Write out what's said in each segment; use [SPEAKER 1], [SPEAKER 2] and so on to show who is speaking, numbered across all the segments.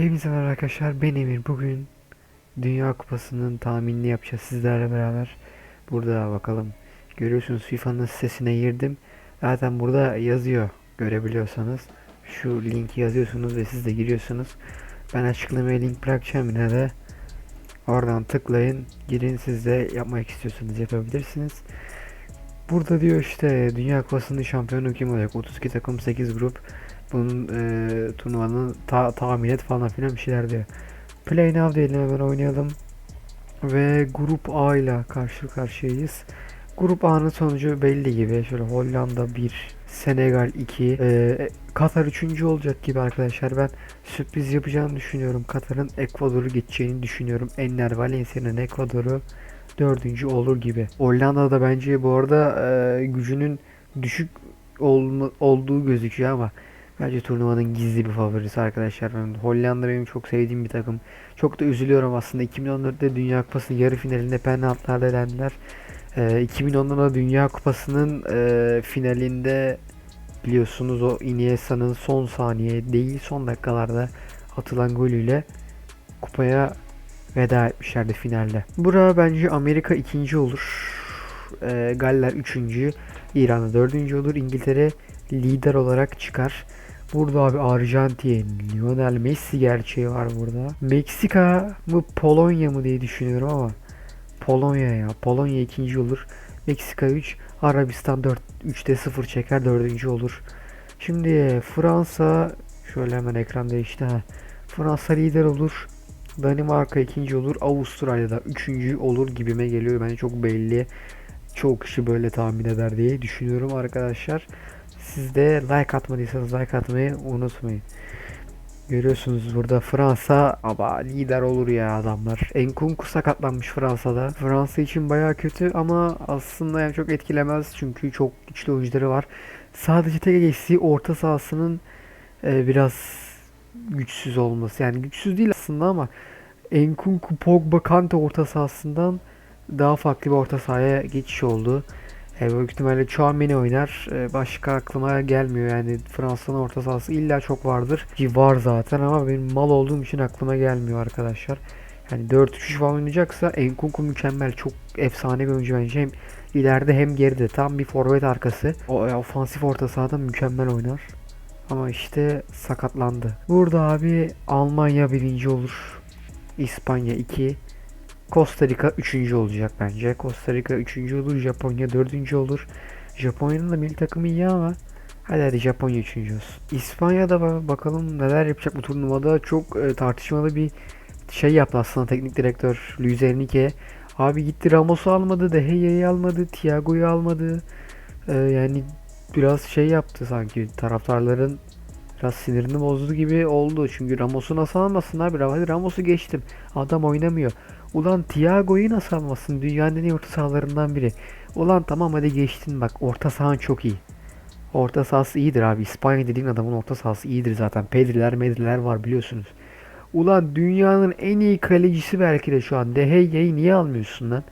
[SPEAKER 1] Hepinize merhaba arkadaşlar. Ben Emir. Bugün Dünya Kupası'nın tahminini yapacağız sizlerle beraber. Burada bakalım. Görüyorsunuz FIFA'nın sitesine girdim. Zaten burada yazıyor görebiliyorsanız. Şu linki yazıyorsunuz ve siz de giriyorsunuz. Ben açıklamaya link bırakacağım yine de. Oradan tıklayın girin. Siz de yapmak istiyorsanız yapabilirsiniz. Burada diyor işte Dünya Kupası'nın şampiyonu kim olacak? 32 takım 8 grup bunun e, turnuvanın ta tahmin et falan filan bir şeyler diyor. Play now diyelim hemen oynayalım. Ve grup A ile karşı karşıyayız. Grup A'nın sonucu belli gibi. Şöyle Hollanda 1, Senegal 2, e, Katar 3. olacak gibi arkadaşlar. Ben sürpriz yapacağını düşünüyorum. Katar'ın Ekvador'u geçeceğini düşünüyorum. Enner Valencia'nın Ekvador'u dördüncü olur gibi. Hollanda da bence bu arada e, gücünün düşük olma, olduğu gözüküyor ama Bence turnuvanın gizli bir favorisi arkadaşlar. Ben Hollanda benim çok sevdiğim bir takım. Çok da üzülüyorum aslında. 2014'te Dünya Kupası yarı finalinde penaltılarda elendiler. Ee, 2010'da da Dünya Kupası'nın e, finalinde biliyorsunuz o Iniesta'nın son saniye değil son dakikalarda atılan golüyle kupaya veda etmişlerdi finalde. Bura bence Amerika ikinci olur. Ee, Galler üçüncü. İran'da dördüncü olur. İngiltere lider olarak çıkar. Burada abi Arjantin, Lionel Messi gerçeği var burada. Meksika mı Polonya mı diye düşünüyorum ama Polonya ya. Polonya ikinci olur. Meksika 3, Arabistan 4. 3'te 0 çeker dördüncü olur. Şimdi Fransa şöyle hemen ekran değişti ha. Fransa lider olur. Danimarka ikinci olur. Avustralya da üçüncü olur gibime geliyor. Bence çok belli. Çok kişi böyle tahmin eder diye düşünüyorum arkadaşlar. Siz de like atmadıysanız like atmayı unutmayın. Görüyorsunuz burada Fransa ama lider olur ya adamlar. Enkunku sakatlanmış Fransa'da. Fransa için baya kötü ama aslında yani çok etkilemez çünkü çok güçlü oyuncuları var. Sadece tek eksiği orta sahasının e, biraz güçsüz olması. Yani güçsüz değil aslında ama Enkunku, Pogba, Kante orta sahasından daha farklı bir orta sahaya geçiş oldu. E, büyük ihtimalle Chouameni oynar. E, başka aklıma gelmiyor yani Fransa'nın orta sahası illa çok vardır. Ki var zaten ama benim mal olduğum için aklıma gelmiyor arkadaşlar. Yani 4-3 falan oynayacaksa Enkunku mükemmel. Çok efsane bir oyuncu bence. Hem ileride hem geride. Tam bir forvet arkası. O e, ofansif orta sahada mükemmel oynar. Ama işte sakatlandı. Burada abi Almanya birinci olur. İspanya 2. Costa Rica 3. olacak bence. Costa Rica 3. olur. Japonya 4. olur. Japonya'nın da milli takımı iyi ama hadi hadi Japonya 3. olsun. İspanya'da ba- bakalım neler yapacak bu turnuvada. Çok e, tartışmalı bir şey yaptı aslında teknik direktör Luis Enrique. Abi gitti Ramos'u almadı, De Gea'yı almadı, Thiago'yu almadı. E, yani biraz şey yaptı sanki taraftarların biraz sinirini bozdu gibi oldu. Çünkü Ramos'u nasıl almasın abi? Hadi Ramos'u geçtim. Adam oynamıyor. Ulan Thiago'yu nasıl almasın? Dünyanın en iyi orta sahalarından biri. Ulan tamam hadi geçtin bak. Orta sahan çok iyi. Orta sahası iyidir abi. İspanya dediğin adamın orta sahası iyidir zaten. Pedriler medriler var biliyorsunuz. Ulan dünyanın en iyi kalecisi belki de şu an. De Gea'yı niye almıyorsun lan?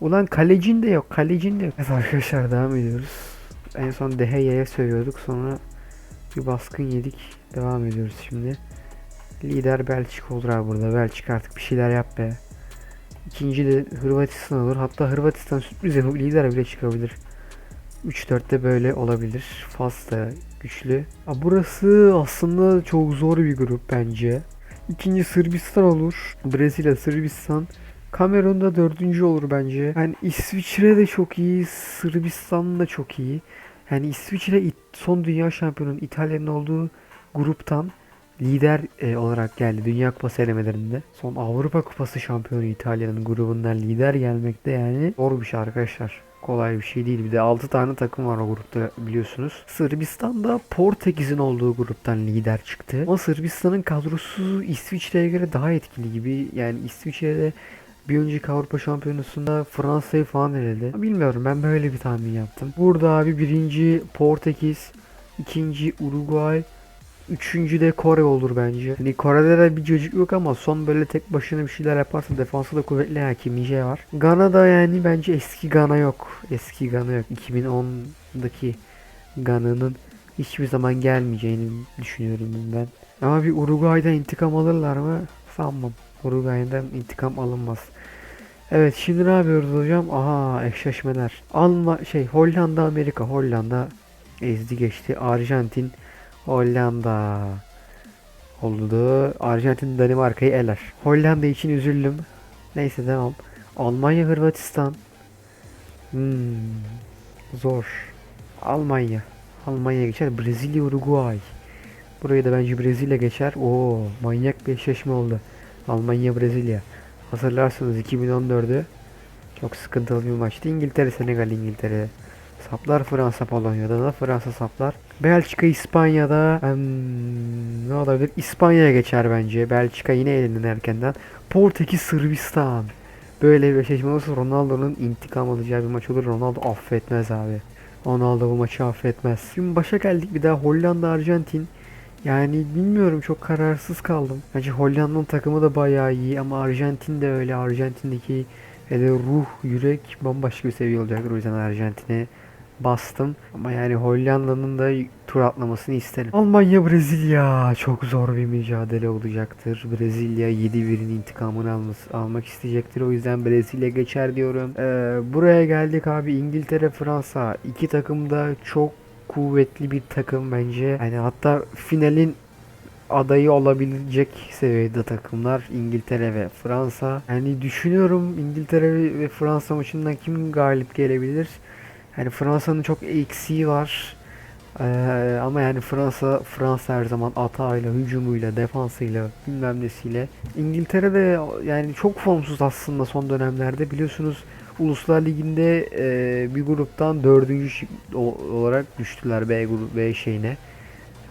[SPEAKER 1] Ulan kalecin de yok. Kalecin de yok. Evet arkadaşlar devam ediyoruz. En son De Gea'ya söylüyorduk. Sonra bir baskın yedik. Devam ediyoruz şimdi. Lider Belçika olur abi burada. Belçika artık bir şeyler yap be. İkinci de Hırvatistan olur. Hatta Hırvatistan sürpriz yapıp lider bile çıkabilir. 3-4'te böyle olabilir. Fas da güçlü. Aa, burası aslında çok zor bir grup bence. İkinci Sırbistan olur. Brezilya, Sırbistan. Kamerun da dördüncü olur bence. Yani İsviçre de çok iyi. Sırbistan da çok iyi. Yani İsviçre son dünya şampiyonunun İtalya'nın olduğu gruptan lider e, olarak geldi Dünya Kupası elemelerinde. Son Avrupa Kupası şampiyonu İtalya'nın grubundan lider gelmekte yani zor bir şey arkadaşlar. Kolay bir şey değil. Bir de 6 tane takım var o grupta biliyorsunuz. Sırbistan da Portekiz'in olduğu gruptan lider çıktı. Ama Sırbistan'ın kadrosu İsviçre'ye göre daha etkili gibi. Yani İsviçre'de bir önceki Avrupa Şampiyonası'nda Fransa'yı falan eledi. Bilmiyorum ben böyle bir tahmin yaptım. Burada abi birinci Portekiz, ikinci Uruguay, Üçüncü de Kore olur bence. Hani Kore'de de bir çocuk yok ama son böyle tek başına bir şeyler yaparsa defansı da kuvvetli ya Kim Min-jae var. Gana'da yani bence eski Gana yok. Eski Gana yok. 2010'daki Gana'nın hiçbir zaman gelmeyeceğini düşünüyorum ben. Ama bir Uruguay'dan intikam alırlar mı? Sanmam. Uruguay'dan intikam alınmaz. Evet şimdi ne yapıyoruz hocam? Aha eşleşmeler. Alma şey Hollanda Amerika Hollanda ezdi geçti. Arjantin Hollanda oldu. Arjantin Danimarka'yı eler. Hollanda için üzüldüm. Neyse devam. Almanya Hırvatistan. Hmm, zor. Almanya. Almanya geçer. Brezilya Uruguay. Burayı da bence Brezilya geçer. Oo manyak bir eşleşme oldu. Almanya Brezilya. Hatırlarsınız 2014'ü çok sıkıntılı bir maçtı. İngiltere Senegal İngiltere. Saplar Fransa Polonya'da da Fransa saplar. Belçika İspanya'da hmm, ne olabilir? İspanya'ya geçer bence. Belçika yine elinden erkenden. Portekiz Sırbistan. Böyle bir eşleşme olursa Ronaldo'nun intikam alacağı bir maç olur. Ronaldo affetmez abi. Ronaldo bu maçı affetmez. Şimdi başa geldik bir daha Hollanda Arjantin. Yani bilmiyorum çok kararsız kaldım. Bence Hollanda'nın takımı da bayağı iyi ama Arjantin de öyle. Arjantin'deki hele ruh, yürek bambaşka bir seviye olacak. O yüzden Arjantin'e bastım. Ama yani Hollanda'nın da tur atlamasını isterim. Almanya Brezilya çok zor bir mücadele olacaktır. Brezilya 7-1'in intikamını alması, almak isteyecektir. O yüzden Brezilya geçer diyorum. Ee, buraya geldik abi İngiltere Fransa. İki takım da çok kuvvetli bir takım bence. Yani hatta finalin adayı olabilecek seviyede takımlar İngiltere ve Fransa. Yani düşünüyorum İngiltere ve Fransa maçından kim galip gelebilir? Yani Fransa'nın çok eksiği var. Ee, ama yani Fransa Fransa her zaman atağıyla, hücumuyla, defansıyla, bilmem nesiyle. İngiltere de yani çok formsuz aslında son dönemlerde biliyorsunuz Uluslar Ligi'nde e, bir gruptan dördüncü olarak düştüler B grup B şeyine.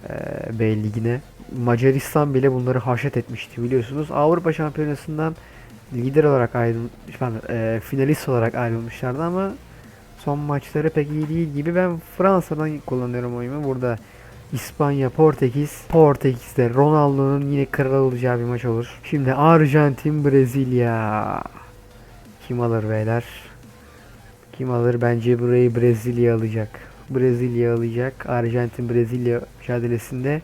[SPEAKER 1] e, B ligine. Macaristan bile bunları haşet etmişti biliyorsunuz. Avrupa Şampiyonası'ndan lider olarak ayrıl pardon, e, finalist olarak ayrılmışlardı ama son maçları pek iyi değil gibi. Ben Fransa'dan kullanıyorum oyumu. Burada İspanya, Portekiz. Portekiz'de Ronaldo'nun yine kral olacağı bir maç olur. Şimdi Arjantin, Brezilya. Kim alır beyler? Kim alır? Bence burayı Brezilya alacak. Brezilya alacak. Arjantin Brezilya mücadelesinde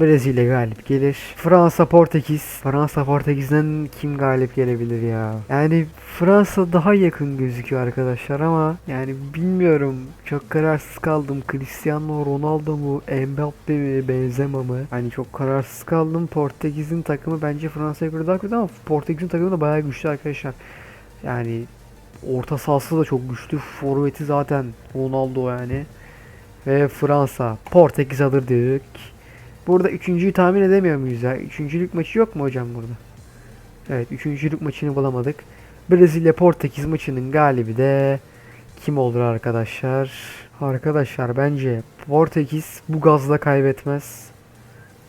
[SPEAKER 1] Brezilya galip gelir. Fransa Portekiz. Fransa Portekiz'den kim galip gelebilir ya? Yani Fransa daha yakın gözüküyor arkadaşlar ama yani bilmiyorum. Çok kararsız kaldım. Cristiano Ronaldo mu? Mbappe mi? Benzema mı? Hani çok kararsız kaldım. Portekiz'in takımı bence Fransa'ya göre daha kötü ama Portekiz'in takımı da bayağı güçlü arkadaşlar. Yani orta sahası da çok güçlü. Forveti zaten Ronaldo yani. Ve Fransa. Portekiz alır dedik. Burada üçüncüyü tahmin edemiyor muyuz ya? Üçüncülük maçı yok mu hocam burada? Evet üçüncülük maçını bulamadık. Brezilya Portekiz maçının galibi de kim olur arkadaşlar? Arkadaşlar bence Portekiz bu gazla kaybetmez.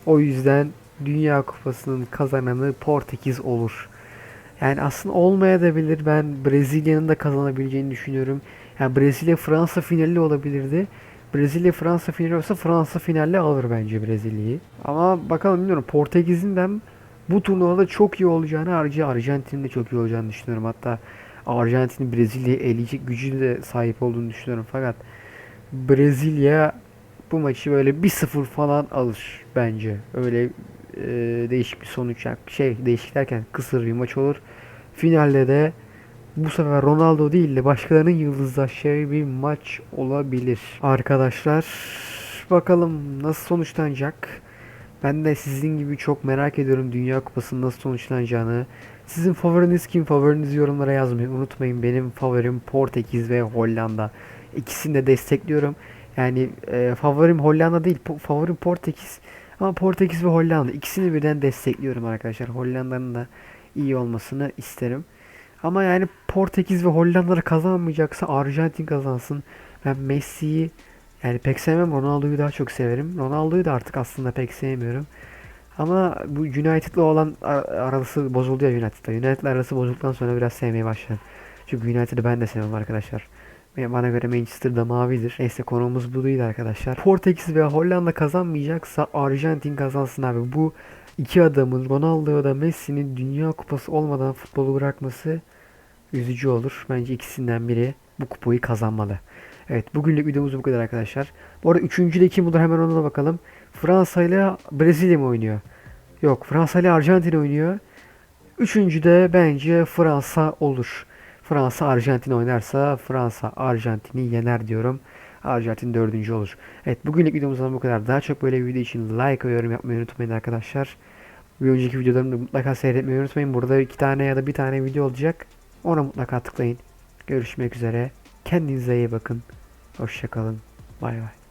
[SPEAKER 1] O yüzden Dünya Kupası'nın kazananı Portekiz olur. Yani aslında olmayabilir. Ben Brezilya'nın da kazanabileceğini düşünüyorum. Yani Brezilya Fransa finali olabilirdi. Brezilya Fransa finali olsa Fransa finalle alır bence Brezilya'yı. Ama bakalım bilmiyorum. Portekiz'in de bu turnuvada çok iyi olacağını ayrıca Arjantin'in de çok iyi olacağını düşünüyorum. Hatta Arjantin'in Brezilya'yı eleyecek gücü de sahip olduğunu düşünüyorum. Fakat Brezilya bu maçı böyle 1-0 falan alır bence. Öyle e, değişik bir sonuç şey değişik derken kısır bir maç olur. Finalde de bu sefer Ronaldo değil de başkalarının yıldızlaşacağı bir maç olabilir. Arkadaşlar bakalım nasıl sonuçlanacak. Ben de sizin gibi çok merak ediyorum Dünya Kupası'nın nasıl sonuçlanacağını. Sizin favoriniz kim? Favorinizi yorumlara yazmayı unutmayın. Benim favorim Portekiz ve Hollanda. İkisini de destekliyorum. Yani e, favorim Hollanda değil, po- favorim Portekiz. Ama Portekiz ve Hollanda ikisini birden destekliyorum arkadaşlar. Hollanda'nın da iyi olmasını isterim. Ama yani Portekiz ve Hollanda'da kazanmayacaksa Arjantin kazansın. Ben Messi'yi yani pek sevmem. Ronaldo'yu daha çok severim. Ronaldo'yu da artık aslında pek sevmiyorum. Ama bu United'la olan ar- arası bozuldu ya United'la. United'la arası bozulduktan sonra biraz sevmeye başladım. Çünkü United'ı ben de sevmem arkadaşlar. Bana göre Manchester'da mavidir. Neyse konumuz bu değil arkadaşlar. Portekiz ve Hollanda kazanmayacaksa Arjantin kazansın abi. Bu iki adamın Ronaldo da Messi'nin Dünya Kupası olmadan futbolu bırakması üzücü olur. Bence ikisinden biri bu kupayı kazanmalı. Evet bugünlük videomuz bu kadar arkadaşlar. Bu arada üçüncüde kim olur hemen ona da bakalım. Fransa ile Brezilya mı oynuyor? Yok Fransa ile Arjantin oynuyor. Üçüncüde bence Fransa olur. Fransa Arjantin oynarsa Fransa Arjantin'i yener diyorum. Arjantin dördüncü olur. Evet bugünlük videomuzdan bu kadar. Daha çok böyle video için like ve yorum yapmayı unutmayın arkadaşlar. Bir önceki videolarımı mutlaka seyretmeyi unutmayın. Burada iki tane ya da bir tane video olacak. Ona mutlaka tıklayın. Görüşmek üzere. Kendinize iyi bakın. Hoşçakalın. Bay bay.